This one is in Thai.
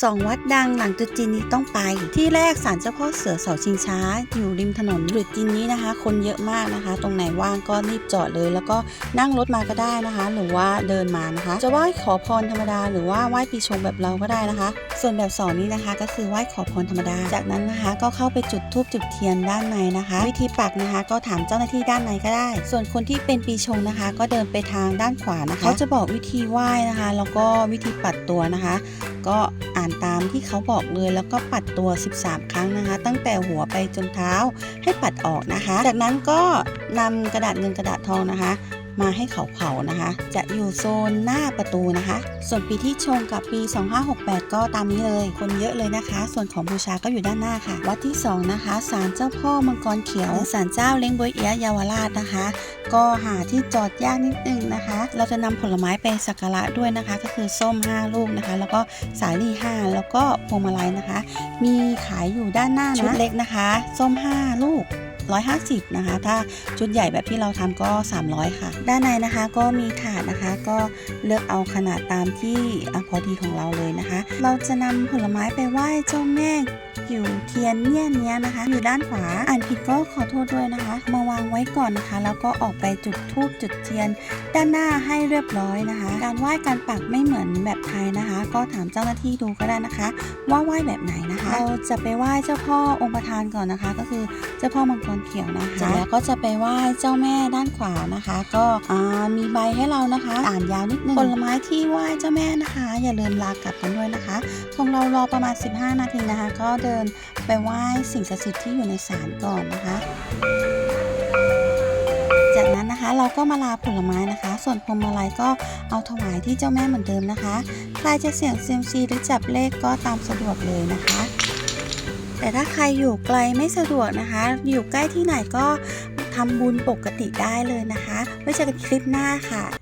สองวัดดังหลังตรุษจีนนี้ต้องไป ที่แรกศาลเจ้าพ่อเสือเสาชิงช้า อยู่ริมถนนตรุษจีนนี้นะคะ คนเยอะมากนะคะ ตรงไหนว่างก็รีบจอดเลย แล้วก็นั่งรถมาก็ได้นะคะ หรือว่าเดินมานะคะ จะไหว้ขอพรธรรมดา หรือว่าไหว้ปีชงแบบเราก็ได้นะคะ ส่วนแบบสองนี้นะคะก็คือไหว้ขอพรธรรมดา จากนั้นนะคะก็เข้าไปจุดธูปจุดเทียนด้านในนะคะ วิธีปักนะคะ ก็ถามเจ้าหน้าที่ด้านในก็ได้ ส่วนคนที่เป็นปีชงนะคะ ก็เดินไปทางด้านขวานะคะเขาจะบอกวิธีไหว้นะคะ แล้วก็วิธีปัดตัวนะคะ ก็อ่านตามที่เขาบอกเลยแล้วก็ปัดตัว 13 ครั้งนะคะ ตั้งแต่หัวไปจนเท้าให้ปัดออกนะคะ จากนั้นก็นำกระดาษเงินกระดาษทองนะคะ มาให้เขาเผานะคะ จะอยู่โซนหน้าประตูนะคะ ส่วนปีที่ชงกับปี 2568 ก็ตามนี้เลย คนเยอะเลยนะคะ ส่วนของบูชาก็อยู่ด้านหน้าค่ะ วัดที่ 2 นะคะศาลเจ้าพ่อมังกรเขียวศาลเจ้าเล้งบวยเอียยาวราชนะคะ ก็หาที่จอดยากนิดนึงนะคะ เราจะนำผลไม้ไปสักการะด้วยนะคะ ก็คือส้ม 5 ลูกนะคะ แล้วก็สาลี่5แล้วก็พวงมาลัยนะคะ มีขายอยู่ด้านหน้านะชุดเล็กนะคะ ส้ม 5 ลูก 150 นะคะ ถ้าชุดใหญ่แบบที่เราทำก็ 300 ค่ะ ด้านในนะคะก็มีถาดนะคะก็เลือกเอาขนาดตามที่อพอดีของเราเลยนะคะ เราจะนำผลไม้ไปไหว้เจ้าแม่ อยู่เทียนเนี่ยเนี้ยนะคะ อยู่ด้านขวาอ่านผิดก็ขอโทษด้วยนะคะ มาวางไว้ก่อนนะคะ แล้วก็ออกไปจุดธูปจุดเทียน ด้านหน้าให้เรียบร้อยนะคะ การไหว้การปักไม่เหมือนแบบไทยนะคะ ก็ถามเจ้าหน้าที่ดูก็ได้นะคะ ว่าไหว้แบบไหนนะคะ เราจะไปไหว้เจ้าพ่อองค์ประธานก่อนนะคะ ก็คือเจ้าพ่อมังกรเขียวนะคะเสร็จแล้วก็จะไปไหว้เจ้าแม่ด้านขวานะคะ ก็มีใบให้เรานะคะ อ่านยาวนิดนึงผลไม้ที่ไหว้เจ้าแม่นะคะ อย่าลืมลากลับกันด้วยนะคะ ของเรารอประมาณ 15 นาทีนะคะ ก็เดินไปไหว้สิ่งศักดิ์สิทธิ์ที่อยู่ในศาลก่อนนะคะ จากนั้นนะคะเราก็มาลาผลไม้นะคะ ส่วนพวงมาลัยก็เอาถวายที่เจ้าแม่เหมือนเดิมนะคะ ใครจะเสี่ยงเซียมซีหรือจับเลขก็ตามสะดวกเลยนะคะแต่ถ้าใครอยู่ไกลไม่สะดวกนะคะ อยู่ใกล้ที่ไหนก็ทำบุญปกติได้เลยนะคะ ไว้เจอกันคลิปหน้าค่ะ